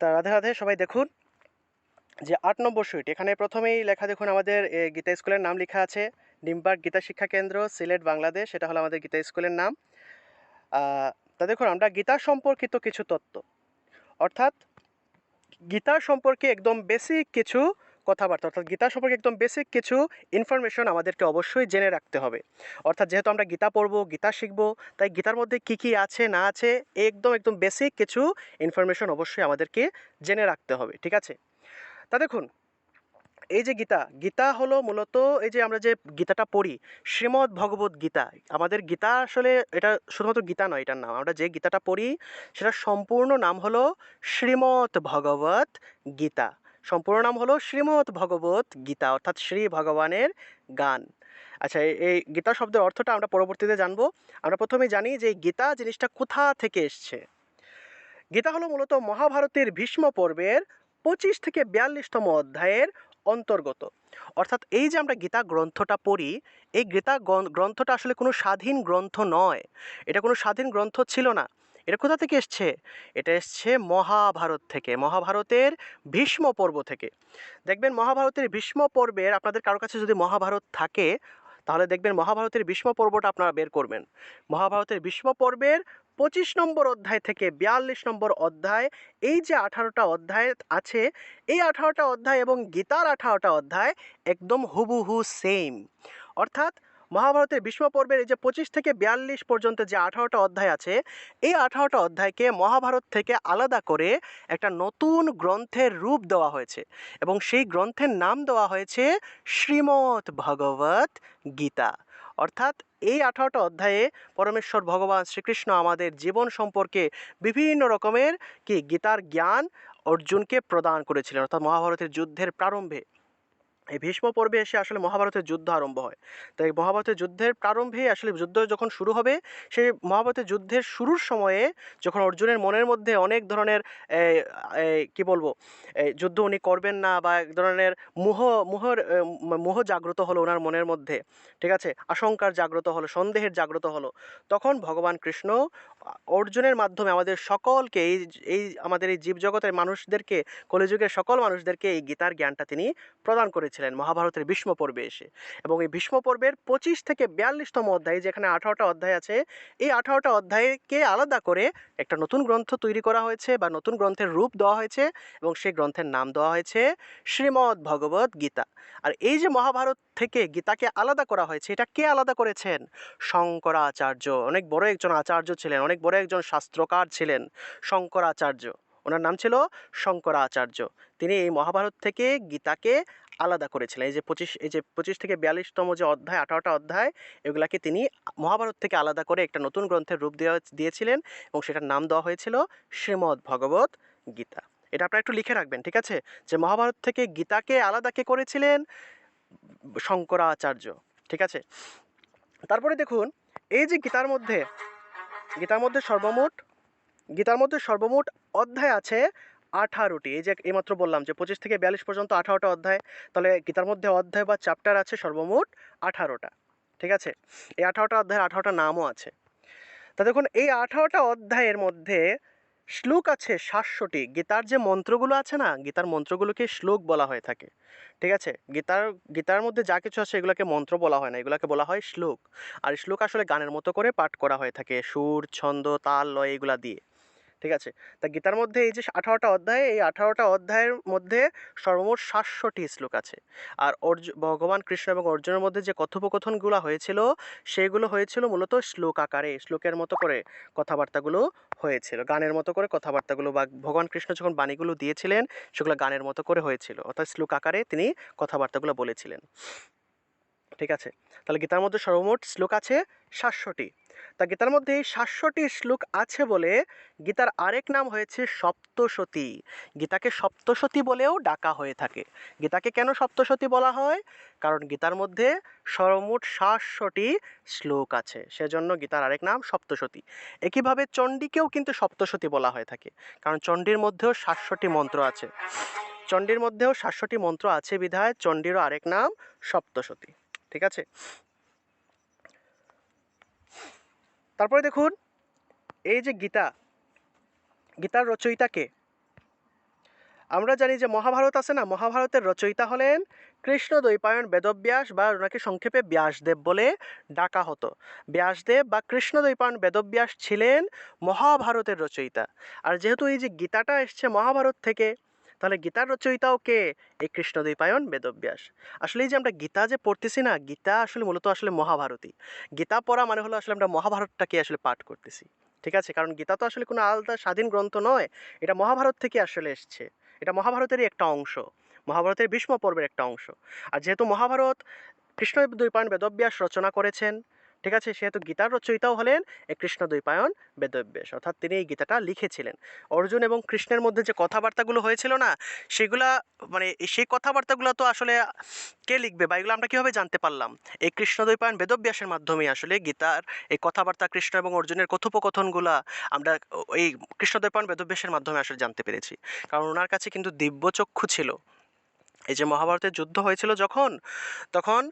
তা রাধে রাধে, সবাই দেখুন যে আট নম্বর সুইট এখানে প্রথমেই লেখা দেখুন আমাদের গীতা স্কুলের নাম লেখা আছে। ডিম্পার্ক গীতা শিক্ষা কেন্দ্র, সিলেট, বাংলাদেশ, সেটা হলো আমাদের গীতা স্কুলের নাম। তা দেখুন, আমরা গীতা সম্পর্কিত কিছু তত্ত্ব। অর্থাৎ গীতা সম্পর্কে একদম বেসিক কিছু কথাবার্তা, অর্থাৎ গীতা সম্পর্কে একদম বেসিক কিছু ইনফরমেশন আমাদেরকে অবশ্যই জেনে রাখতে হবে। অর্থাৎ যেহেতু আমরা গীতা পড়ব, গীতা শিখব, তাই গীতার মধ্যে কী কী আছে, না আছে, একদম একদম বেসিক কিছু ইনফরমেশন অবশ্যই আমাদেরকে জেনে রাখতে হবে, ঠিক আছে? তা দেখুন, এই যে গীতা গীতা হলো মূলত এই যে আমরা যে গীতাটা পড়ি, শ্রীমদ্ ভগবত গীতা, আমাদের গীতা আসলে এটা শুধুমাত্র গীতা নয়, এটার নাম, আমরা যে গীতাটা পড়ি, সেটার সম্পূর্ণ নাম হলো শ্রীমদ্ ভগবত গীতা। সম্পূর্ণ নাম হলো শ্রীমদ্ ভগবত গীতা, অর্থাৎ শ্রী ভগবানের গান। আচ্ছা এই- গীতা শব্দের অর্থটা আমরা পরবর্তীতে জানব। আমরা প্রথমে জানি যে গীতা জিনিসটা কোথা থেকে এসছে। গীতা হলো মূলত মহাভারতের ভীষ্ম পর্বের পঁচিশ থেকে বিয়াল্লিশতম অধ্যায়ের অন্তর্গত। অর্থাৎ এই যে আমরা গীতা গ্রন্থটা পড়ি, এই গীতা গ্রন্থটা আসলে কোনো স্বাধীন গ্রন্থ নয়। এটা কোনো স্বাধীন গ্রন্থ ছিল না। এটা কোথা থেকে এসছে? এটা এসছে মহাভারত থেকে, মহাভারতের ভীষ্ম পর্ব থেকে। দেখবেন মহাভারতের ভীষ্ম পর্বের আপনাদের কারও কাছে যদি মহাভারত থাকে, তাহলে দেখবেন মহাভারতের ভীষ্ম পর্বটা আপনারা বের করবেন। মহাভারতের ভীষ্ম পর্বের পঁচিশ নম্বর অধ্যায় থেকে বিয়াল্লিশ নম্বর অধ্যায়, এই যে আঠারোটা অধ্যায় আছে, এই আঠারোটা অধ্যায় এবং গীতার আঠারোটা অধ্যায় একদম হুবহু সেম অর্থাৎ মহাভারতের ভীষ্ম পর্বের এই যে পঁচিশ থেকে বিয়াল্লিশ পর্যন্ত যে আঠারোটা অধ্যায় আছে, এই আঠারোটা অধ্যায়কে মহাভারত থেকে আলাদা করে একটা নতুন গ্রন্থের রূপ দেওয়া হয়েছে এবং সেই গ্রন্থের নাম দেওয়া হয়েছে শ্রীমৎ ভগবত গীতা। অর্থাৎ এই আঠারোটা অধ্যায়ে পরমেশ্বর ভগবান শ্রীকৃষ্ণ আমাদের জীবন সম্পর্কে বিভিন্ন রকমের কি গীতার জ্ঞান অর্জুনকে প্রদান করেছিলেন। অর্থাৎ মহাভারতের যুদ্ধের প্রারম্ভে এই ভীষ্ম পর্বে এসে আসলে মহাভারতের যুদ্ধ আরম্ভ হয়। তাই মহাভারতের যুদ্ধের প্রারম্ভে আসলে যুদ্ধ যখন শুরু হবে, সেই মহাভারতের যুদ্ধের শুরুর সময়ে যখন অর্জুনের মনের মধ্যে অনেক ধরনের কি বলব যুদ্ধ উনি করবেন না বা এক ধরনের মোহ, মোহর মোহ জাগ্রত হলো ওনার মনের মধ্যে, ঠিক আছে? আশঙ্কার জাগ্রত হলো, সন্দেহের জাগ্রত হলো। তখন ভগবান কৃষ্ণ অর্জুনের মাধ্যমে আমাদের সকলকে, এই এই আমাদের এই জীবজগতের মানুষদেরকে, কলিযুগের সকল মানুষদেরকে এই গীতার জ্ঞানটা তিনি প্রদান করেছিলেন মহাভারতের ভীষ্ম পর্বে এসে। এবং এই ভীষ্ম পর্বের পঁচিশ থেকে বিয়াল্লিশতম অধ্যায়, যেখানে আঠারোটা অধ্যায় আছে, এই আঠারোটা অধ্যায়কে আলাদা করে একটা নতুন গ্রন্থ তৈরি করা হয়েছে বা নতুন গ্রন্থের রূপ দেওয়া হয়েছে এবং সেই গ্রন্থের নাম দেওয়া হয়েছে শ্রীমদ্ ভগবত গীতা। আর এই যে মহাভারত থেকে গীতাকে আলাদা করা হয়েছে। এটা কে আলাদা করেছেন? শঙ্করাচার্য। অনেক বড় একজন আচার্য ছিলেন, অনেক বড় একজন শাস্ত্রকার ছিলেন, শঙ্করাচার্য। ওনার নাম ছিল শঙ্করাচার্য। তিনি এই মহাভারত থেকে গীতাকে আলাদা করেছিলেন। এই যে পঁচিশ, এই যে পঁচিশ থেকে বিয়াল্লিশতম যে অধ্যায়, আঠারোটা অধ্যায়, এগুলাকে তিনি মহাভারত থেকে আলাদা করে একটা নতুন গ্রন্থের রূপ দেওয়া দিয়েছিলেন এবং সেটার নাম দেওয়া হয়েছিল শ্রীমদ্ ভগবত গীতা। এটা আপনারা একটু লিখে রাখবেন, ঠিক আছে? যে মহাভারত থেকে গীতাকে আলাদা কে করেছিলেন? শঙ্করাচার্য, ঠিক আছে? তারপরে দেখুন, এই যে গীতার মধ্যে গীতার মধ্যে সর্বমোট, গীতার মধ্যে সর্বমোট অধ্যায় আছে আঠারোটি। এই যে এইমাত্র বললাম যে পঁচিশ থেকে বিয়াল্লিশ পর্যন্ত আঠারোটা অধ্যায়, তাহলে গীতার মধ্যে অধ্যায় বা চ্যাপ্টার আছে সর্বমোট আঠারোটা, ঠিক আছে? এই আঠারোটা অধ্যায়ের আঠারোটা নামও আছে। তা দেখুন, এই আঠারোটা অধ্যায়ের মধ্যে শ্লোক আছে সাতশোটি। গীতার যে মন্ত্রগুলো আছে না, গীতার মন্ত্রগুলোকে শ্লোক বলা হয়ে থাকে। ঠিক আছে? গীতার গীতার মধ্যে যা কিছু আছে এগুলোকে মন্ত্র বলা হয় না, এগুলোকে বলা হয় শ্লোক। আর শ্লোক আসলে গানের মতো করে পাঠ করা হয়ে থাকে। সুর, ছন্দ, তাল, লয় এগুলা দিয়ে। ঠিক আছে? তা গীতার মধ্যে এই যে আঠারোটা অধ্যায়, এই আঠারোটা অধ্যায়ের মধ্যে সর্বমোট সাতশোটি শ্লোক আছে। আর অর্জুন ভগবান কৃষ্ণ এবং অর্জুনের মধ্যে যে কথোপকথনগুলো হয়েছিল, সেগুলো হয়েছিল মূলত শ্লোক আকারে, শ্লোকের মতো করে কথাবার্তাগুলো হয়েছিল। গানের মতো করে কথাবার্তাগুলো বা ভগবান কৃষ্ণ যখন বাণীগুলো দিয়েছিলেন, সেগুলো গানের মতো করে হয়েছিল। অর্থাৎ শ্লোক আকারে তিনি কথাবার্তাগুলো বলেছিলেন। ঠিক আছে? তাহলে গীতার মধ্যে সর্বমোট শ্লোক আছে সাতশোটি। তা গীতার মধ্যে এই সাতশোটি শ্লোক আছে বলে গীতার আরেক নাম হয়েছে সপ্তসতী গীতাকে সপ্তসতী বলেও ডাকা হয়ে থাকে। গীতাকে কেন সপ্তসতী বলা হয়? কারণ গীতার মধ্যে সর্বমোট সাতশোটি শ্লোক আছে। সেজন্য গীতার আরেক নাম সপ্তশতী। একইভাবে চণ্ডীকেও কিন্তু সপ্তশতী বলা হয়ে থাকে। কারণ চণ্ডীর মধ্যেও সাতশোটি মন্ত্র আছে। চণ্ডীর মধ্যেও সাতশোটি মন্ত্র আছে বিধায় চণ্ডীরও আরেক নাম সপ্তশতী। ঠিক আছে? তারপরে দেখুন, এই যে গীতা, গীতার রচয়িতা কে? আমরা জানি যে মহাভারত আছে না? মহাভারতের রচয়িতা হলেন কৃষ্ণ দ্বৈপায়ন বেদব্যাস বা ওনাকে সংক্ষেপে ব্যাসদেব বলে ডাকা হতো। ব্যাসদেব বা কৃষ্ণ দ্বৈপায়ন বেদব্যাস ছিলেন মহাভারতের রচয়িতা। আর যেহেতু এই যে গীতাটা এসছে মহাভারত থেকে তাহলে গীতার রচয়িতাও কে? এই কৃষ্ণ দ্বৈপায়ন বেদব্যাস। আসলে এই যে আমরা গীতা যে পড়তেছি না, গীতা আসলে মূলত আসলে মহাভারতী গীতা পড়া মানে হলো আসলে আমরা মহাভারতটাকে আসলে পাঠ করতেছি। ঠিক আছে? কারণ গীতা তো আসলে কোনো আলাদা স্বাধীন গ্রন্থ নয়, এটা মহাভারত থেকে আসলে এসছে। এটা মহাভারতেরই একটা অংশ। মহাভারতের ভীষ্ম পর্বের একটা অংশ। আর যেহেতু মহাভারত কৃষ্ণ দ্বৈপায়ন বেদব্যাস রচনা করেছেন ঠিক আছে? সেহেতু গীতার রচয়িতাও হলেন কৃষ্ণ দ্বৈপায়ন বেদব্যাস। অর্থাৎ তিনি এই গীতাটা লিখেছিলেন। অর্জুন এবং কৃষ্ণের মধ্যে যে কথাবার্তাগুলো হয়েছিল না, সেগুলা মানে সেই কথাবার্তাগুলো তো আসলে কে লিখবে বা এগুলো আমরা কীভাবে জানতে পারলাম? এই কৃষ্ণ দ্বৈপায়ন বেদব্যাসের মাধ্যমে আসলে গীতার এই কথাবার্তা, কৃষ্ণ এবং অর্জুনের কথোপকথনগুলা আমরা এই কৃষ্ণ দ্বৈপায়ন বেদব্যাসের মাধ্যমে আসলে জানতে পেরেছি। কারণ ওনার কাছে কিন্তু দিব্যচক্ষু ছিল। এই যে মহাভারতের যুদ্ধ হয়েছিল যখন, তখন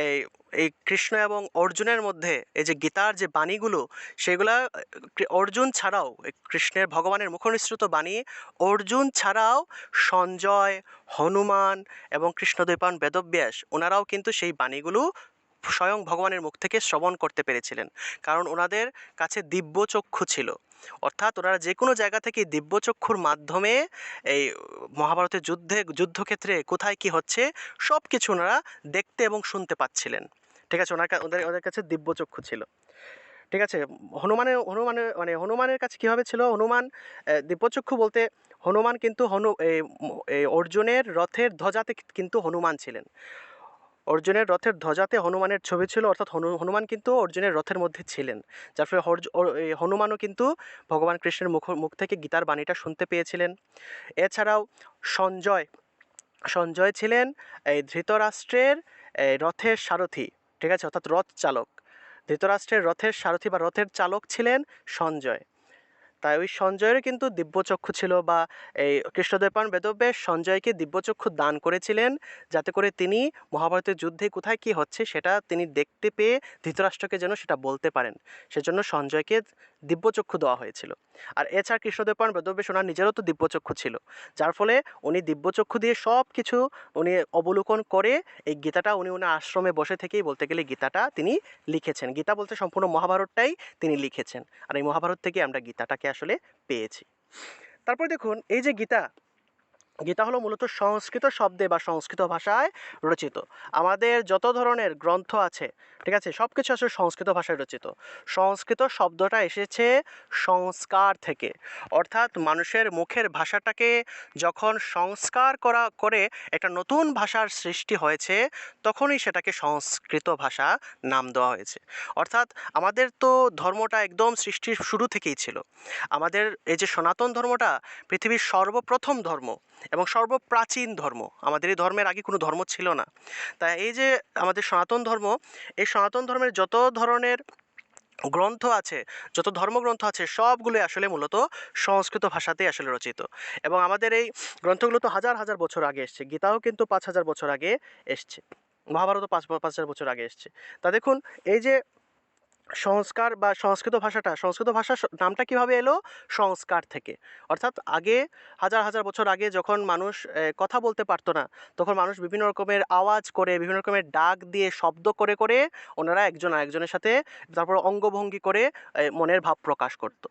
এই এই কৃষ্ণ এবং অর্জুনের মধ্যে এই যে গীতার যে বাণীগুলো, সেগুলা অর্জুন ছাড়াও কৃষ্ণের ভগবানের মুখনিসৃত বাণী, অর্জুন ছাড়াও সঞ্জয়, হনুমান এবং কৃষ্ণদ্বৈপায়ন বেদব্যাস, ওনারাও কিন্তু সেই বাণীগুলো স্বয়ং ভগবানের মুখ থেকে শ্রবণ করতে পেরেছিলেন, কারণ ওনাদের কাছে দিব্যচক্ষু ছিল। অর্থাৎ ওনারা যে কোনো জায়গা থেকে দিব্যচক্ষুর মাধ্যমে এই মহাভারতের যুদ্ধে, যুদ্ধক্ষেত্রে কোথায় কি হচ্ছে সব কিছু ওনারা দেখতে এবং শুনতে পাচ্ছিলেন। ঠিক আছে? ওনার ওদের ওদের কাছে দিব্যচক্ষু ছিল। ঠিক আছে? হনুমানের হনুমানের মানে হনুমানের কাছে কীভাবে ছিল? হনুমান দিব্যচক্ষু বলতে হনুমান কিন্তু হনু এই অর্জুনের রথের ধ্বজাতে কিন্তু হনুমান ছিলেন। অর্জুনের রথের ধ্বজাতে হনুমানের ছবি ছিল, অর্থাৎ হনু- হনুমান কিন্তু অর্জুনের রথের মধ্যে ছিলেন। যার ফলে হনুমানও কিন্তু ভগবান কৃষ্ণের মুখ মুখ থেকে গীতার বাণীটা শুনতে পেয়েছিলেন। এছাড়াও সঞ্জয় সঞ্জয় ছিলেন এই ধৃতরাষ্ট্রের রথের সারথি, ঠিক আছে? অর্থাৎ রথ চালক। ধৃতরাষ্ট্রের রথের সারথি বা রথের চালক ছিলেন সঞ্জয়। তাই ওই সঞ্জয়েরও কিন্তু দিব্যচক্ষু ছিল বা এই কৃষ্ণদেবান বেদব্যাস সঞ্জয়কে দিব্যচক্ষু দান করেছিলেন যাতে করে তিনি মহাভারতের যুদ্ধে কোথায় কি হচ্ছে সেটা তিনি দেখতে পেয়ে ধৃতরাষ্ট্রকে যেন সেটা বলতে পারেন। সেজন্য সঞ্জয়কে দিব্যচক্ষু দেওয়া হয়েছিল। আর এছাড়া কৃষ্ণদেব পান বেদব্যাস ওনার নিজেরও তো দিব্যচক্ষু ছিল। যার ফলে উনি দিব্যচক্ষু দিয়ে সব কিছু উনি অবলোকন করে এই গীতাটা উনি ওনার আশ্রমে বসে থেকেই বলতে গেলে গীতাটা তিনি লিখেছেন। গীতা বলতে সম্পূর্ণ মহাভারতটাই তিনি লিখেছেন। আর এই মহাভারত থেকে আমরা গীতাটাকে আসলে পেয়েছি। তারপর দেখুন, এই যে গীতা গীতা হলো মূলত সংস্কৃত শব্দে বা সংস্কৃত ভাষায় রচিত। আমাদের যত ধরনের গ্রন্থ আছে, ঠিক আছে সব কিছু আসলে সংস্কৃত ভাষায় রচিত। সংস্কৃত শব্দটা এসেছে সংস্কার থেকে। অর্থাৎ মানুষের মুখের ভাষাটাকে যখন সংস্কার করা, করে একটা নতুন ভাষার সৃষ্টি হয়েছে, তখনই সেটাকে সংস্কৃত ভাষা নাম দেওয়া হয়েছে। অর্থাৎ আমাদের তো ধর্মটা একদম সৃষ্টির শুরু থেকেই ছিল। আমাদের এই যে সনাতন ধর্মটা পৃথিবীর সর্বপ্রথম ধর্ম এবং সর্বপ্রাচীন ধর্ম। আমাদের এই ধর্মের আগে কোনো ধর্ম ছিল না। তাই এই যে আমাদের সনাতন ধর্ম, এই সনাতন ধর্মের যত ধরনের গ্রন্থ আছে, যত ধর্মগ্রন্থ আছে, সবগুলোই আসলে মূলত সংস্কৃত ভাষাতেই আসলে রচিত। এবং আমাদের এই গ্রন্থগুলো তো হাজার হাজার বছর আগে এসছে, গীতাও কিন্তু পাঁচ হাজার বছর আগে এসছে। মহাভারতও পাঁচ পাঁচ হাজার বছর আগে এসছে। তা দেখুন, এই যে সংস্কার বা সংস্কৃত ভাষাটা, সংস্কৃত ভাষা নামটা কীভাবে এলো? সংস্কার থেকে। অর্থাৎ আগে, হাজার হাজার বছর আগে যখন মানুষ কথা বলতে পারতো না, তখন মানুষ বিভিন্ন রকমের আওয়াজ করে, বিভিন্ন রকমের ডাক দিয়ে, শব্দ করে করে ওনারা একজন আরেকজনের সাথে, তারপর অঙ্গভঙ্গি করে মনের ভাব প্রকাশ করতো।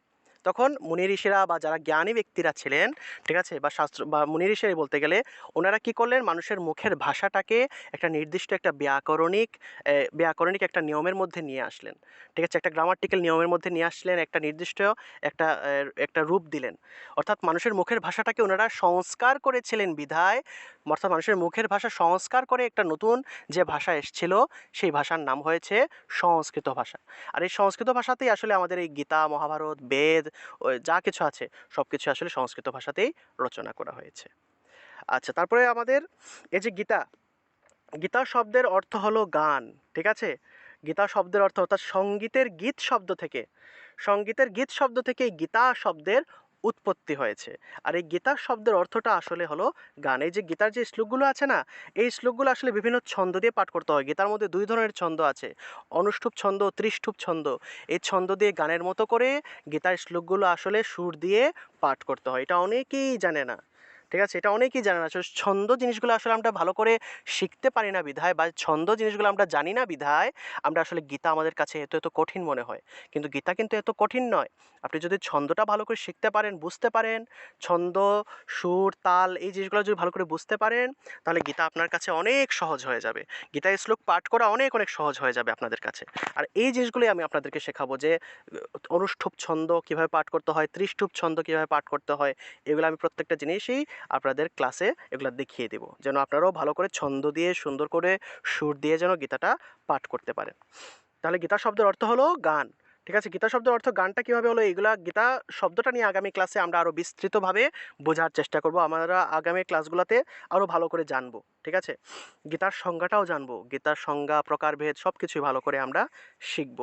তখন মুনি ঋষিরা বা যারা জ্ঞানী ব্যক্তিরা ছিলেন, ঠিক আছে, বা শাস্ত্র, বা মুনি ঋষিরাই বলতে গেলে, ওনারা কী করলেন? মানুষের মুখের ভাষাটাকে একটা নির্দিষ্ট একটা ব্যাকরণিক ব্যাকরণিক একটা নিয়মের মধ্যে নিয়ে আসলেন। ঠিক আছে, একটা গ্রামাটিক্যাল নিয়মের মধ্যে নিয়ে আসলেন, একটা নির্দিষ্ট একটা একটা রূপ দিলেন। অর্থাৎ মানুষের মুখের ভাষাটাকে ওনারা সংস্কার করেছিলেন বিধায়, অর্থাৎ মানুষের মুখের ভাষা সংস্কার করে একটা নতুন যে ভাষা এসেছিল, সেই ভাষার নাম হয়েছে সংস্কৃত ভাষা। আর এই সংস্কৃত ভাষাতেই আসলে আমাদের এই গীতা, মহাভারত, বেদ যা কিছু আছে সব কিছু আসলে সংস্কৃত ভাষাতেই রচনা করা হয়েছে। আচ্ছা তারপরে আমাদের এই যে গীতা গীতা শব্দের অর্থ হলো গান, ঠিক আছে? গীতা শব্দের অর্থ অর্থাৎ সঙ্গীতের গীত শব্দ থেকে, সঙ্গীতের গীত শব্দ থেকে গীতা শব্দের উৎপত্তি হয়েছে। আর এই গীতার শব্দের অর্থটা আসলে হলো গান। এই যে গীতার যে শ্লোকগুলো আছে না, এই শ্লোকগুলো আসলে বিভিন্ন ছন্দ দিয়ে পাঠ করতে হয়। গীতার মধ্যে দুই ধরনের ছন্দ আছে। অনুষ্ঠুপ ছন্দ ত্রিষ্ঠুপ ছন্দ। এই ছন্দ দিয়ে গানের মতো করে গীতার শ্লোকগুলো আসলে সুর দিয়ে পাঠ করতে হয়। এটা অনেকেই জানে না। ঠিক আছে? এটা অনেকেই জানে না। ছন্দ জিনিসগুলো আসলে আমরা ভালো করে শিখতে পারি না বিধায় বা ছন্দ জিনিসগুলো আমরা জানি না বিধায় আমরা আসলে গীতা আমাদের কাছে এত এত কঠিন মনে হয়। কিন্তু গীতা কিন্তু এত কঠিন নয়। আপনি যদি ছন্দটা ভালো করে শিখতে পারেন, বুঝতে পারেন, ছন্দ, সুর, তাল এই জিনিসগুলো যদি ভালো করে বুঝতে পারেন, তাহলে গীতা আপনার কাছে অনেক সহজ হয়ে যাবে। গীতা শ্লোক পাঠ করা অনেক অনেক সহজ হয়ে যাবে আপনাদের কাছে। আর এই জিনিসগুলোই আমি আপনাদেরকে শেখাবো যে, অনুষ্ঠুপ ছন্দ কীভাবে পাঠ করতে হয়, ত্রিষ্ঠুপ ছন্দ কীভাবে পাঠ করতে হয়, এগুলো আমি প্রত্যেকটা জিনিসই আপনাদের ক্লাসে এগুলো দেখিয়ে দেবো। যেন আপনারাও ভালো করে ছন্দ দিয়ে সুন্দর করে সুর দিয়ে যেন গীতাটা পাঠ করতে পারেন। তাহলে গীতা শব্দের অর্থ হলো গান। ঠিক আছে? গীতা শব্দের অর্থ গানটা কীভাবে হলো? এগুলা গীতা শব্দটা নিয়ে আগামী ক্লাসে আমরা আরও বিস্তৃতভাবে বোঝার চেষ্টা করব। আমরা আগামী ক্লাসগুলোতে আরও ভালো করে জানব। ঠিক আছে? গীতার সংজ্ঞাটাও জানব। গীতার সংজ্ঞা, প্রকারভেদ সব কিছুই ভালো করে আমরা শিখব।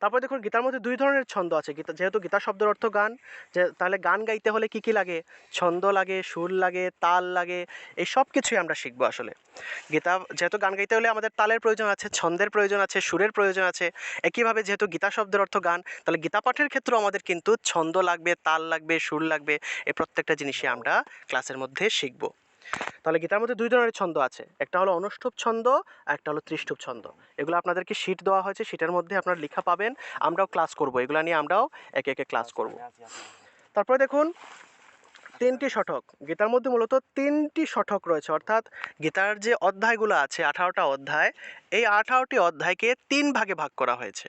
তারপর দেখুন, গীতার মধ্যে দুই ধরনের ছন্দ আছে। গীতা, যেহেতু গীতা শব্দের অর্থ গান, যে, তাহলে গান গাইতে হলে কি কি লাগে? ছন্দ লাগে, সুর লাগে, তাল লাগে, এই সব কিছুই আমরা শিখব আসলে। গীতা, যেহেতু গান গাইতে হলে আমাদের তালের প্রয়োজন আছে, ছন্দের প্রয়োজন আছে, সুরের প্রয়োজন আছে, একইভাবে যেহেতু গীতা শব্দের অর্থ গান, তাহলে গীতা পাঠের ক্ষেত্রেও আমাদের কিন্তু ছন্দ লাগবে, তাল লাগবে, সুর লাগবে, এই প্রত্যেকটা জিনিসই আমরা ক্লাসের মধ্যে শিখব। তাহলে গীতার মধ্যে দুই ধরনের ছন্দ আছে। একটা হলো অনুষ্ঠুপ ছন্দ আর একটা হলো ত্রিষ্ঠুপ ছন্দ। এগুলো আপনাদেরকে শীট দেওয়া হয়েছে শীটের মধ্যে আপনারা লেখা পাবেন আমরাও ক্লাস করব। এগুলো নিয়ে আমরাও একে একে ক্লাস করব। তারপরে দেখুন তিনটি শঠক গীতার মধ্যে মূলত তিনটি শঠক রয়েছে। অর্থাৎ গীতার যে অধ্যায়গুলো আছে আঠারোটা অধ্যায় এই আঠারোটি অধ্যায়কে তিন ভাগে ভাগ করা হয়েছে।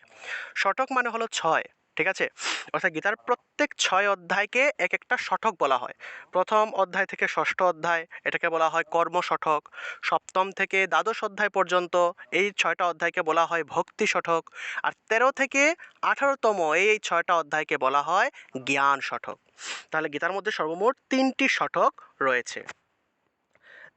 শঠক মানে হলো ছয়। ঠিক আছে? অর্থাৎ গীতার প্রত্যেক ছয় অধ্যায়কে এক একটা শঠক বলা হয়। প্রথম অধ্যায় থেকে ষষ্ঠ অধ্যায়, এটাকে বলা হয় কর্ম শঠক সপ্তম থেকে দ্বাদশ অধ্যায় পর্যন্ত এই ছয়টা অধ্যায়কে বলা হয় ভক্তি শঠক আর তেরো থেকে আঠারোতম এই ছয়টা অধ্যায়কে বলা হয় জ্ঞান শঠক তাহলে গীতার মধ্যে সর্বমোট তিনটি শঠক রয়েছে।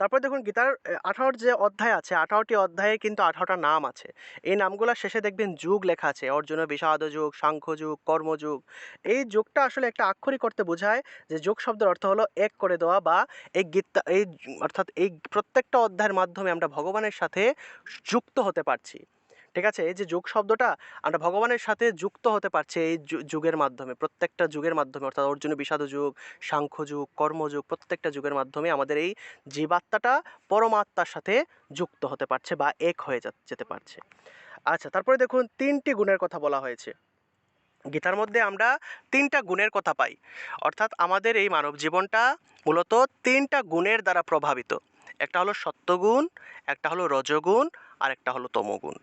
তারপর দেখুন গীতার আঠারোর যে অধ্যায় আছে, আঠারোটি অধ্যায়ে কিন্তু আঠারোটা নাম আছে। এই নামগুলোর শেষে দেখবেন যুগ লেখা আছে, অর্জুন, বিষাদ যুগ সাংখ্য যুগ কর্মযুগ এই যুগটা আসলে একটা আক্ষরিক করতে বোঝায় যে যোগ শব্দের অর্থ হলো এক করে দেওয়া বা এই গীতা, এই, অর্থাৎ এই প্রত্যেকটা অধ্যায়ের মাধ্যমে আমরা ভগবানের সাথে যুক্ত হতে পারছি। ঠিক আছে? এই যে যুগ শব্দটা আমরা ভগবানের সাথে যুক্ত হতে পারছি এই যুগের মাধ্যমে। প্রত্যেকটা যুগের মাধ্যমে, অর্থাৎ অর্জুন বিষাদ যুগ, সাংখ্য যুগ কর্মযুগ প্রত্যেকটা যুগের মাধ্যমে আমাদের এই জীবাত্মাটা পরমাত্মার সাথে যুক্ত হতে পারছে বা এক হয়ে যেতে পারছে। আচ্ছা তারপরে দেখুন তিনটি গুণের কথা বলা হয়েছে। গীতার মধ্যে আমরা তিনটা গুণের কথা পাই। অর্থাৎ আমাদের এই মানব জীবনটা মূলত তিনটা গুণের দ্বারা প্রভাবিত। একটা হলো সত্যগুণ, একটা হলো রজগুণ আর একটা হলো তমগুণ।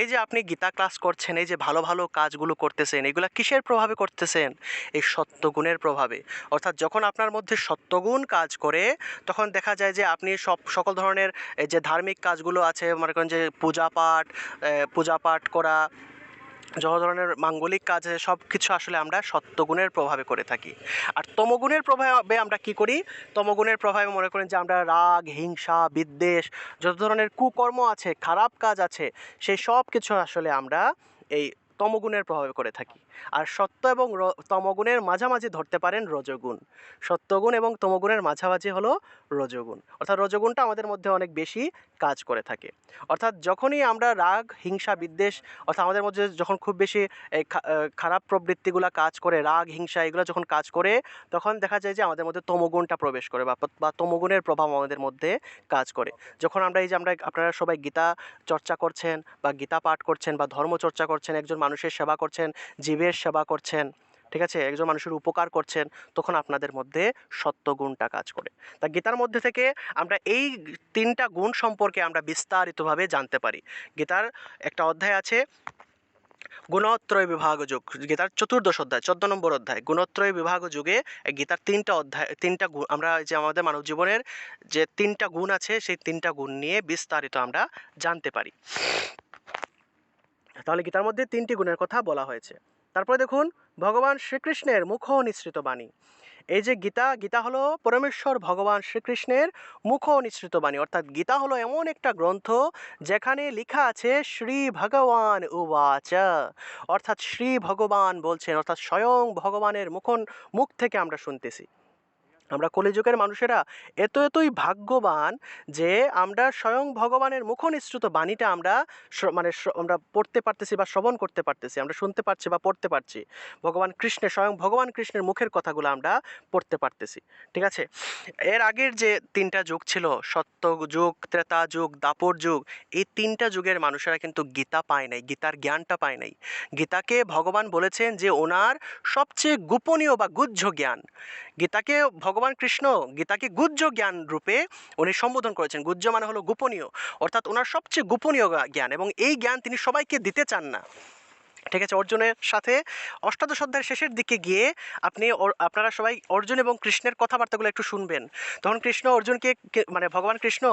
এই যে আপনি গীতা ক্লাস করছেন, এই যে ভালো ভালো কাজগুলো করতেছেন, এগুলো কিসের প্রভাবে করতেছেন? এই সত্যগুণের প্রভাবে। অর্থাৎ যখন আপনার মধ্যে সত্যগুণ কাজ করে, তখন দেখা যায় যে আপনি সব, সকল ধরনের যে ধার্মিক কাজগুলো আছে, মনে করেন যে পূজা পাঠ পূজা পাঠ করা যত ধরনের মাঙ্গলিক কাজ সব কিছু আসলে আমরা সত্যগুণের প্রভাবে করে থাকি। আর তমগুণের প্রভাবে আমরা কি করি? তমগুণের প্রভাবে মনে করেন যে আমরা রাগ, হিংসা, বিদ্বেষ, যত ধরনের কুকর্ম আছে, খারাপ কাজ আছে, সেই সব কিছু আসলে আমরা এই তমগুণের প্রভাবে করে থাকি। আর সত্য এবং তমগুণের মাঝামাঝি ধরতে পারেন রজগুণ। সত্যগুণ এবং তমগুণের মাঝামাঝি হলো রজগুণ। অর্থাৎ রজগুণটা আমাদের মধ্যে অনেক বেশি কাজ করে থাকে। অর্থাৎ যখনই আমরা রাগ, হিংসা, বিদ্বেষ, অর্থাৎ আমাদের মধ্যে যখন খুব বেশি খারাপ প্রবৃত্তিগুলো কাজ করে, রাগ, হিংসা এগুলো যখন কাজ করে, তখন দেখা যায় যে আমাদের মধ্যে তমগুণটা প্রবেশ করে বা তমগুণের প্রভাব আমাদের মধ্যে কাজ করে। যখন আমরা এই যে আমরা, আপনারা সবাই গীতা চর্চা করছেন বা গীতা পাঠ করছেন বা ধর্ম চর্চা করছেন, একজন মানুষের সেবা করছেন জীবের সেবা করছেন, ঠিক আছে? একজন মানুষের উপকার করছেন, তখন আপনাদের মধ্যে সত্যগুণটা কাজ করে। তা গীতার মধ্যে থেকে আমরা এই তিনটা গুণ সম্পর্কে আমরা বিস্তারিতভাবে জানতে পারি। গীতার একটা অধ্যায় আছে, গুণত্রয় বিভাগ যুগ। গীতার চতুর্দশ অধ্যায়, চোদ্দ নম্বর অধ্যায়, গুণত্রয় বিভাগ যুগে গীতার তিনটা অধ্যায়, তিনটা গুণ আমরা যে আমাদের মানব জীবনের যে তিনটা গুণ আছে, সেই তিনটা গুণ নিয়ে বিস্তারিত আমরা জানতে পারি। তাহলে গীতার মধ্যে তিনটি গুণের কথা বলা হয়েছে। তারপরে দেখুন, ভগবান শ্রীকৃষ্ণের মুখ নিঃসৃত বাণী। এই যে গীতা গীতা হলো পরমেশ্বর ভগবান শ্রীকৃষ্ণের মুখ নিঃসৃত বাণী। অর্থাৎ গীতা হলো এমন একটা গ্রন্থ যেখানে লেখা আছে, শ্রী ভগবান উবাচ। অর্থাৎ শ্রী ভগবান বলছেন, অর্থাৎ স্বয়ং ভগবানের মুখন, মুখ থেকে আমরা শুনতেছি। আমরা কলিযুগের মানুষেরা এত এতই ভাগ্যবান যে আমরা স্বয়ং ভগবানের মুখনিসৃত বাণীটা আমরা মানে আমরা পড়তে পারতেছি বা শ্রবণ করতে পারতেছি, আমরা শুনতে পারছি বা পড়তে পারছি। ভগবান কৃষ্ণের, স্বয়ং ভগবান কৃষ্ণের মুখের কথাগুলো আমরা পড়তে পারতেছি। ঠিক আছে? এর আগের যে তিনটা যুগ ছিল সত্য যুগ ত্রেতা যুগ দাপর যুগ এই তিনটা যুগের মানুষেরা কিন্তু গীতা পায় নাই, গীতার জ্ঞানটা পায় নাই। গীতাকে ভগবান বলেছেন যে ওনার সবচেয়ে গোপনীয় বা গুহ্য জ্ঞান। গীতাকে ভগবান কৃষ্ণ, গীতাকে গুজ্জ জ্ঞান রূপে উনি সম্বোধন করেছেন। গুজ্জ মানে হলো গোপনীয়। অর্থাৎ ওনার সবচেয়ে গোপনীয় জ্ঞান এবং এই জ্ঞান তিনি সবাইকে দিতে চান না। ঠিক আছে, অর্জুনের সাথে অষ্টাদশ অধ্যায়ের শেষের দিকে গিয়ে আপনি আপনারা সবাই অর্জুন এবং কৃষ্ণের কথাবার্তাগুলো একটু শুনবেন। তখন কৃষ্ণ অর্জুনকে মানে ভগবান কৃষ্ণ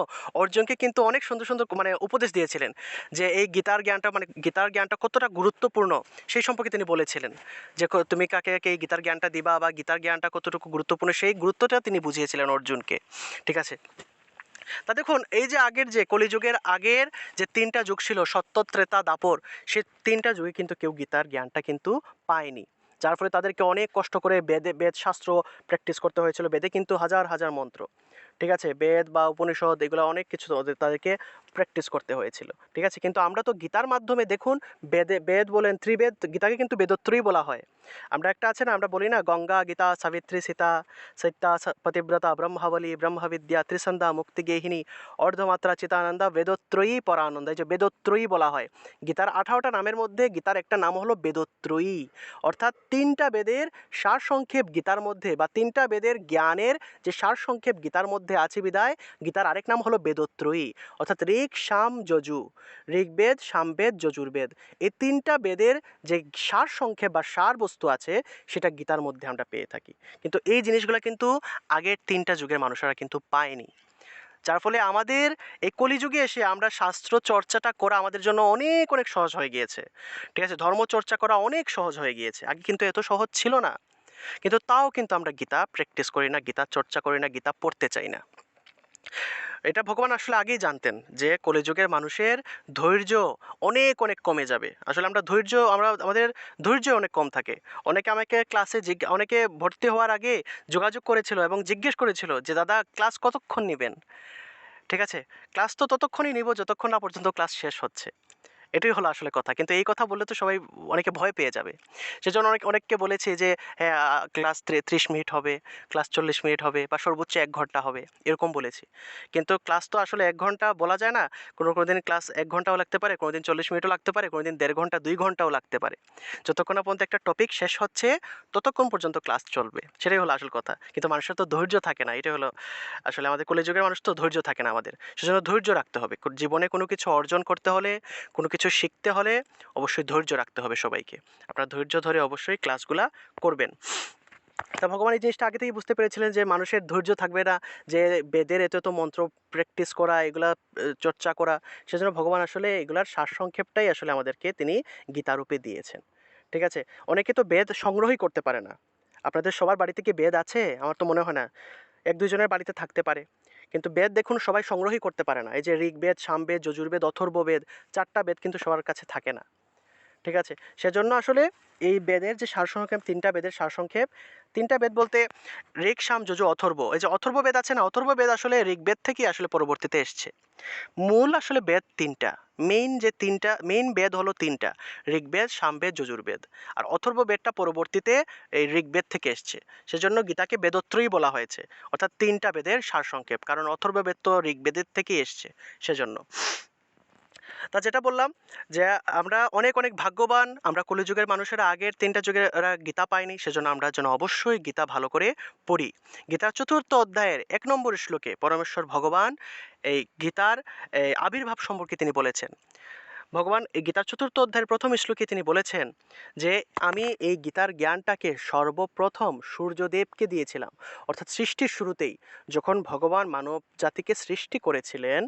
অর্জুনকে কিন্তু অনেক সুন্দর সুন্দর মানে উপদেশ দিয়েছিলেন যে এই গীতার জ্ঞানটা মানে গীতার জ্ঞানটা কতটা গুরুত্বপূর্ণ সেই সম্পর্কে তিনি বলেছিলেন। যে তুমি কাকে কাকে এই গীতার জ্ঞানটা দিবা বা গীতার জ্ঞানটা কতটুকু গুরুত্বপূর্ণ সেই গুরুত্বটা তিনি বুঝিয়েছিলেন অর্জুনকে। ঠিক আছে? তা দেখুন, এই যে আগের যে কলিযুগের আগের যে তিনটা যুগ ছিল, সত্য, ত্রেতা, দাপর, সে তিনটা যুগে কিন্তু কেউ গীতার জ্ঞানটা কিন্তু পায়নি। যার ফলে তাদেরকে অনেক কষ্ট করে বেদে বেদ শাস্ত্র প্র্যাকটিস করতে হয়েছিল। বেদে কিন্তু হাজার হাজার মন্ত্র। ঠিক আছে? বেদ বা উপনিষদ এগুলো অনেক কিছু তাদেরকে প্র্যাকটিস করতে হয়েছিল, ঠিক আছে? কিন্তু আমরা তো গীতার মাধ্যমে দেখুন বেদে, বেদ বলেন ত্রিবেদ, গীতাকে কিন্তু বেদত্রয়ী বলা হয়। আমরা একটা আছে না, আমরা বলি না গঙ্গা, গীতা, সাবিত্রী, সীতা, সত্যা পতিব্রতা, ব্রহ্মাবলী, ব্রহ্মবিদ্যা ত্রিসন্ধা মুক্তিগেহিনী অর্ধমাত্রা, চিতানন্দা, বেদত্রয়ী পরানন্দ। এই যে বেদত্রয়ী বলা হয়, গীতার আঠারোটা নামের মধ্যে গীতার একটা নাম হলো বেদত্রয়ী। অর্থাৎ তিনটা বেদের সারসংক্ষেপ গীতার মধ্যে বা তিনটা বেদের জ্ঞানের যে সারসংক্ষেপ গীতার মধ্যে আছে বিদায় গীতার আরেক নাম হলো বেদত্রয়ী। অর্থাৎ ঋক সাম, যজু। ঋগ্বেদ, সামবেদ, যজুর্বেদ। এই তিনটা বেদের যে সারসংক্ষেপ বা সার বস্তু আছে, সেটা গীতার মধ্যে আমরা পেয়ে থাকি। কিন্তু এই জিনিসগুলো কিন্তু আগের তিনটা যুগের মানুষেরা কিন্তু পায়নি। যার ফলে আমাদের এই কলিযুগে এসে আমরা শাস্ত্র চর্চাটা করা আমাদের জন্য অনেক অনেক সহজ হয়ে গিয়েছে। ঠিক আছে? ধর্ম চর্চা করা অনেক সহজ হয়ে গিয়েছে। আগে কিন্তু এত সহজ ছিল না। কিন্তু তাও কিন্তু আমরা গীতা প্র্যাকটিস করি না, গীতা চর্চা করি না, গীতা পড়তে চাই না। এটা ভগবান আসলে আগেই জানতেন যে কলিযুগের মানুষের ধৈর্য অনেক অনেক কমে যাবে। আসলে আমরা ধৈর্য, আমরা, আমাদের ধৈর্য অনেক কম থাকে। অনেকে আমাকে ক্লাসে অনেকে ভর্তি হওয়ার আগে যোগাযোগ করেছিল এবং জিজ্ঞেস করেছিল যে, দাদা ক্লাস কতক্ষণ নেবেন? ঠিক আছে? ক্লাস তো ততক্ষণই নিব, যতক্ষণ না পর্যন্ত ক্লাস শেষ হচ্ছে। এটাই হলো আসলে কথা। কিন্তু এই কথা বললে তো সবাই অনেকে ভয় পেয়ে যাবে। সেজন্য অনেক, অনেককে বলেছি যে হ্যাঁ ক্লাস ত্রি- ত্রিশ মিনিট হবে, ক্লাস চল্লিশ মিনিট হবে বা সর্বোচ্চ এক ঘণ্টা হবে। এরকম বলেছি। কিন্তু ক্লাস তো আসলে এক ঘণ্টা বলা যায় না। কোনো কোনো দিন ক্লাস এক ঘন্টাও লাগতে পারে, কোনো দিন চল্লিশ মিনিটও লাগতে পারে, কোনো দিন দেড় ঘণ্টা, দুই ঘন্টাও লাগতে পারে। যতক্ষণ না পর্যন্ত একটা টপিক শেষ হচ্ছে, ততক্ষণ পর্যন্ত ক্লাস চলবে। সেটাই হলো আসল কথা। কিন্তু মানুষের তো ধৈর্য থাকে না। এটাই হলো আসলে আমাদের কলেযুগের মানুষ তো ধৈর্য থাকে না আমাদের। সেজন্য ধৈর্য রাখতে হবে। জীবনে কোনো কিছু অর্জন করতে হলে, কোনো কিছু শিখতে হলে অবশ্যই ধৈর্য রাখতে হবে সবাইকে। আপনারা ধৈর্য ধরে অবশ্যই ক্লাসগুলা করবেন। তা ভগবান এই জিনিসটা আগে থেকেই বুঝতে পেরেছিলেন যে মানুষের ধৈর্য থাকবে না, যে বেদের এত তো মন্ত্র প্র্যাকটিস করা, এগুলা চর্চা করা, সেজন্য ভগবান আসলে এগুলার সারসংক্ষেপটাই আসলে আমাদেরকে তিনি গীতারূপে দিয়েছেন। ঠিক আছে? অনেকে তো বেদ সংগ্রহই করতে পারে না। আপনাদের সবার বাড়িতে কি বেদ আছে? আমার তো মনে হয় না। এক দুজনের বাড়িতে থাকতে পারে। কিন্তু বেদ দেখুন সবাই সংগ্রহই করতে পারে না। এই যে ঋগ্বেদ, সামবেদ, যজুর্বেদ, অথর্ববেদ, চারটা বেদ কিন্তু সবার কাছে থাকে না। ঠিক আছে? সেজন্য আসলে এই বেদের যে সারসংক্ষেপ, তিনটা বেদের সারসংক্ষেপ, তিনটা বেদ বলতে ঋক সাম যজু অথর্ব। এই যে অথর্ব বেদ আছে না, অথর্ব বেদ আসলে ঋগ্বেদ থেকেই আসলে পরবর্তীতে এসছে। মূল আসলে বেদ তিনটা মেইন যে তিনটা মেইন বেদ হলো তিনটা, ঋগ্বেদ, সামবেদ, যজুর্বেদ। আর অথর্ব বেদটা পরবর্তীতে এই ঋগ্বেদ থেকে এসছে। সেজন্য গীতাকে বেদত্রয়ী বলা হয়েছে। অর্থাৎ তিনটা বেদের সারসংক্ষেপ, কারণ অথর্ব বেদ তো ঋগ্বেদের থেকেই এসছে, সেজন্য। তা যেটা বললাম যে আমরা অনেক অনেক ভাগ্যবান, আমরা কলিযুগের মানুষেরা আগের তিনটা যুগের গীতা পায়নি, সেজন্য আমরা যেন অবশ্যই গীতা ভালো করে পড়ি। গীতার চতুর্থ অধ্যায়ের এক নম্বর শ্লোকে পরমেশ্বর ভগবান এই গীতার আবির্ভাব সম্পর্কে তিনি বলেছেন। ভগবান এই গীতার চতুর্থ অধ্যায়ের প্রথম শ্লোকে তিনি বলেছেন যে, আমি এই গীতার জ্ঞানটাকে সর্বপ্রথম সূর্যদেবকে দিয়েছিলাম। অর্থাৎ সৃষ্টির শুরুতেই যখন ভগবান মানব জাতিকে সৃষ্টি করেছিলেন,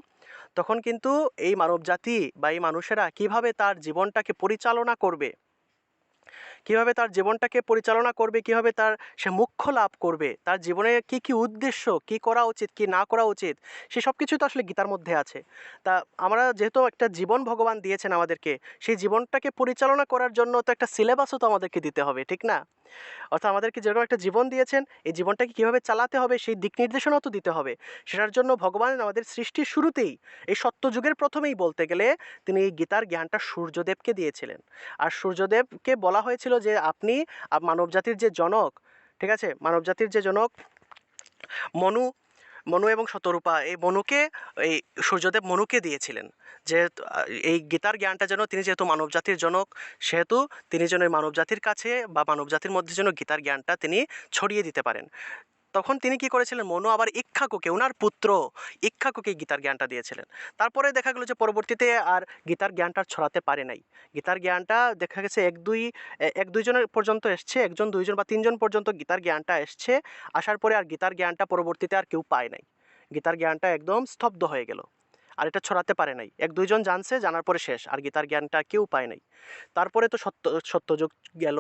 তখন কিন্তু এই মানব জাতি বা এই মানুষেরা কীভাবে তার জীবনটাকে পরিচালনা করবে? কীভাবে তার জীবনটাকে পরিচালনা করবে, কীভাবে তার সে মুখ্য লাভ করবে, তার জীবনে কি কি উদ্দেশ্য, কি করা উচিত, কি না করা উচিত, সে সব কিছুই তো আসলে গীতার মধ্যে আছে। তা আমরা যেহেতু একটা জীবন ভগবান দিয়েছেন আমাদেরকে, সেই জীবনটাকে পরিচালনা করার জন্য তো একটা সিলেবাসও তো আমাদেরকে দিতে হবে, ঠিক না? অর্থাৎ আমাদেরকে যেরকম একটা জীবন দিয়েছেন, এই জীবনটাকে কীভাবে চালাতে হবে সেই দিক নির্দেশনাও তো দিতে হবে। সেটার জন্য ভগবান আমাদের সৃষ্টির শুরুতেই, এই সত্যযুগের প্রথমেই বলতে গেলে তিনি এই গীতার জ্ঞানটা সূর্যদেবকে দিয়েছিলেন। আর সূর্যদেবকে বলা হয়েছিল যে আপনি মানবজাতির যে জনক, ঠিক আছে? মানবজাতির যে জনক, মনু মনু এবং শতরূপা, এই মনুকে, এই সূর্যদেব মনুকে দিয়েছিলেন। যে এই গীতার জ্ঞানটা যেন তিনি যেহেতু মানবজাতির জনক, সেহেতু তিনি যেন মানবজাতির কাছে বা মানবজাতির মধ্যে যেন গীতার জ্ঞানটা তিনি ছড়িয়ে দিতে পারেন। তখন তিনি কি করেছিলেন? মনু আবার ইক্ষাকুকে ওনার পুত্র ইক্ষাকুকে গীতার জ্ঞানটা দিয়েছিলেন। তারপরে দেখা গেলো যে পরবর্তীতে আর গীতার জ্ঞানটা ছড়াতে পারে নাই। গীতার জ্ঞানটা দেখা গেছে এক দুই এক দুইজনের পর্যন্ত এসছে, একজন, দুইজন বা তিনজন পর্যন্ত গীতার জ্ঞানটা এসছে। আসার পরে আর গীতার জ্ঞানটা পরবর্তীতে আর কেউ পায় নাই। গীতার জ্ঞানটা একদম স্তব্ধ হয়ে গেল। আর এটা ছড়াতে পারে নাই। এক দুইজন জানছে, জানার পরে শেষ। আর গীতার জ্ঞানটা কেউ পায় নাই। তারপরে তো সত্য, সত্যযুগ গেল।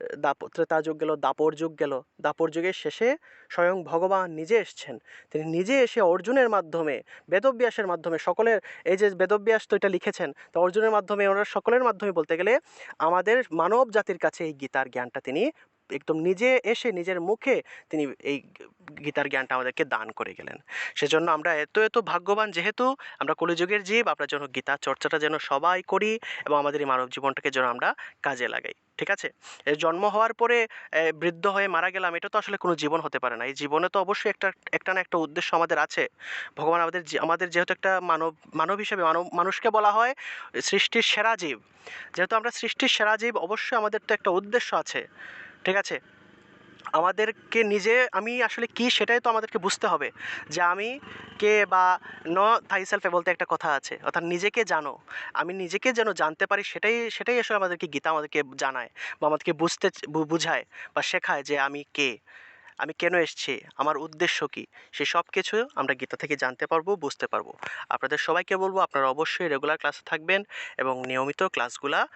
দাপ ত্রেতা যুগ গেল, দাপর যুগ গেল। দাপর যুগের শেষে স্বয়ং ভগবান নিজে এসছেন। তিনি নিজে এসে অর্জুনের মাধ্যমে, বেদব্যাসের মাধ্যমে, সকলের, এই যে বেদব্যাস তো এটা লিখেছেন, তো অর্জুনের মাধ্যমে, ওনারা সকলের মাধ্যমে বলতে গেলে আমাদের মানব জাতির কাছে এই গীতার জ্ঞানটা তিনি একদম নিজে এসে, নিজের মুখে তিনি এই গীতার জ্ঞানটা আমাদেরকে দান করে গেলেন। সেজন্য আমরা এত এত ভাগ্যবান যেহেতু আমরা কলিযুগের জীব, আমরা যেন গীতা চর্চাটা যেন সবাই করি এবং আমাদের এই মানব জীবনটাকে যেন আমরা কাজে লাগাই। ঠিক আছে? জন্ম হওয়ার পরে বৃদ্ধ হয়ে মারা গেলাম, এটা তো আসলে কোনো জীবন হতে পারে না। এই জীবনে তো অবশ্যই একটা একটা না একটা উদ্দেশ্য আমাদের আছে। ভগবান আমাদের আমাদের যেহেতু একটা মানব মানব হিসেবে, মানব, মানুষকে বলা হয় সৃষ্টির সেরা জীব। যেহেতু আমরা সৃষ্টির সেরা জীব, অবশ্যই আমাদের তো একটা উদ্দেশ্য আছে। ঠিক আছে? আমাদেরকে নিজে, আমি আসলে কি সেটাই তো আমাদেরকে বুঝতে হবে যে আমি কে বা ন থাই সেলফে বলতে একটা কথা আছে, অর্থাৎ নিজেকে জানো। আমি নিজেকে যেন জানতে পারি সেটাই সেটাই আসলে আমাদেরকে গীতা আমাদেরকে জানায় বা আমাদেরকে বুঝতে বুঝায় বা শেখায় যে আমি কে। আমি কেন এসছি? আমার উদ্দেশ্য কী? সে সব কিছু আমরা গীতা থেকে জানতে পারব, বুঝতে পারব। আপনাদের সবাইকে বলব, আপনারা অবশ্যই রেগুলার ক্লাসে থাকবেন এবং নিয়মিত ক্লাসগুলা